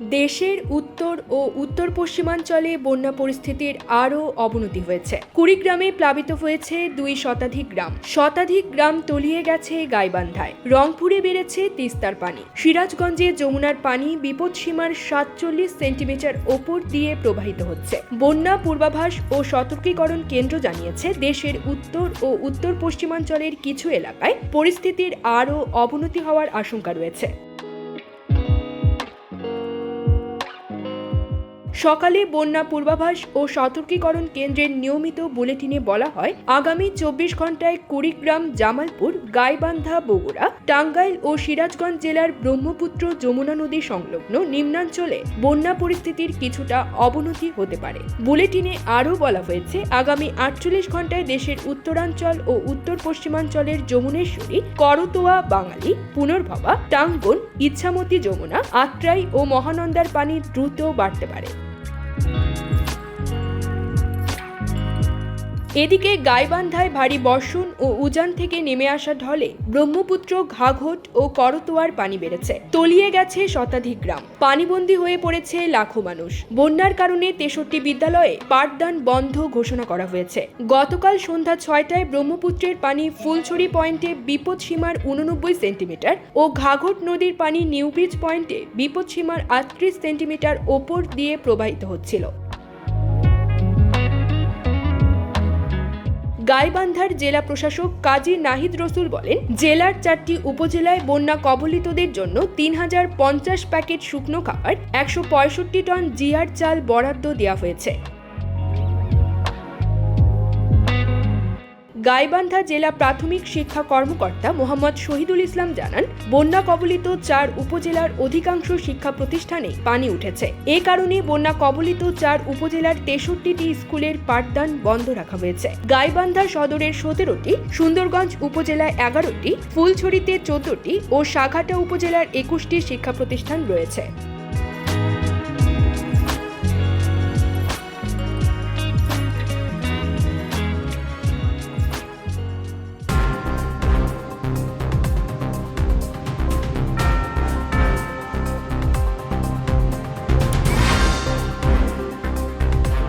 দেশের উত্তর ও উত্তর পশ্চিমাঞ্চলে বন্যা পরিস্থিতির আরও অবনতি হয়েছে। কুড়িগ্রামে প্লাবিত হয়েছে দুই শতাধিক গ্রাম। শতাধিক গ্রাম তলিয়ে গেছে গাইবান্ধায়। রংপুরে বেড়েছে তিস্তার পানি। সিরাজগঞ্জে যমুনার পানি বিপদসীমার সাতচল্লিশ সেন্টিমিটার ওপর দিয়ে প্রবাহিত হচ্ছে। বন্যা পূর্বাভাস ও সতর্কীকরণ কেন্দ্র জানিয়েছে দেশের উত্তর ও উত্তর পশ্চিমাঞ্চলের কিছু এলাকায় পরিস্থিতির আরও অবনতি হওয়ার আশঙ্কা রয়েছে। সকালে বন্যা পূর্বাভাস ও সতর্কীকরণ কেন্দ্রের নিয়মিত বুলেটিনে বলা হয়, আগামী চব্বিশ ঘন্টায় কুড়িগ্রাম, জামালপুর, গাইবান্ধা, বগুড়া, টাঙ্গাইল ও সিরাজগঞ্জ জেলার ব্রহ্মপুত্র যমুনা নদী সংলগ্ন নিম্নাঞ্চলে বন্যা পরিস্থিতির কিছুটা অবনতি হতে পারে। বুলেটিনে আরও বলা হয়েছে, আগামী আটচল্লিশ ঘন্টায় দেশের উত্তরাঞ্চল ও উত্তর পশ্চিমাঞ্চলের যমুনেশ্বরী, করতোয়া, বাঙালি, পুনর্ভবা, টাঙ্গন ইচ্ছামতি যমুনা, আত্রাই ও মহানন্দার পানি দ্রুত বাড়তে পারে। এদিকে গাইবান্ধায় ভারী বর্ষণ ও উজান থেকে নেমে আসা ঢলে ব্রহ্মপুত্র, ঘাঘট ও করতোয়ার পানি বেড়েছে। তলিয়ে গেছে শতাধিক গ্রাম। পানিবন্দী হয়ে পড়েছে লাখো মানুষ। বন্যার কারণে তেষট্টি বিদ্যালয়ে পাঠদান বন্ধ ঘোষণা করা হয়েছে। গতকাল সন্ধ্যা ছয়টায় ব্রহ্মপুত্রের পানি ফুলছড়ি পয়েন্টে বিপদ সীমার উননব্বই সেন্টিমিটার ও ঘাঘট নদীর পানি নিউব্রিজ পয়েন্টে বিপদ সীমার আটত্রিশ সেন্টিমিটার ওপর দিয়ে প্রবাহিত হচ্ছিল। গাইবান্ধার জেলা প্রশাসক কাজী নাহিদ রসুল বলেন, জেলার চারটি উপজেলায় বন্যা কবলিতদের জন্য তিন হাজার পঞ্চাশ প্যাকেট শুকনো খাবার, একশো পঁয়ষট্টি টন জিয়ার চাল বরাদ্দ দেওয়া হয়েছে। গাইবান্ধা জেলা প্রাথমিক শিক্ষা কর্মকর্তা মোহাম্মদ শহীদুল ইসলাম জানান, বন্যা কবলিত চার উপজেলার অধিকাংশ শিক্ষা প্রতিষ্ঠানে পানি উঠেছে। এ কারণে বন্যা কবলিত চার উপজেলার তেষট্টিটি স্কুলের পাঠদান বন্ধ রাখা হয়েছে। গাইবান্ধা সদরের সতেরোটি, সুন্দরগঞ্জ উপজেলায় এগারোটি, ফুলছড়িতে চোদ্দটি ও সাঘাটা উপজেলার একুশটি শিক্ষা প্রতিষ্ঠান রয়েছে।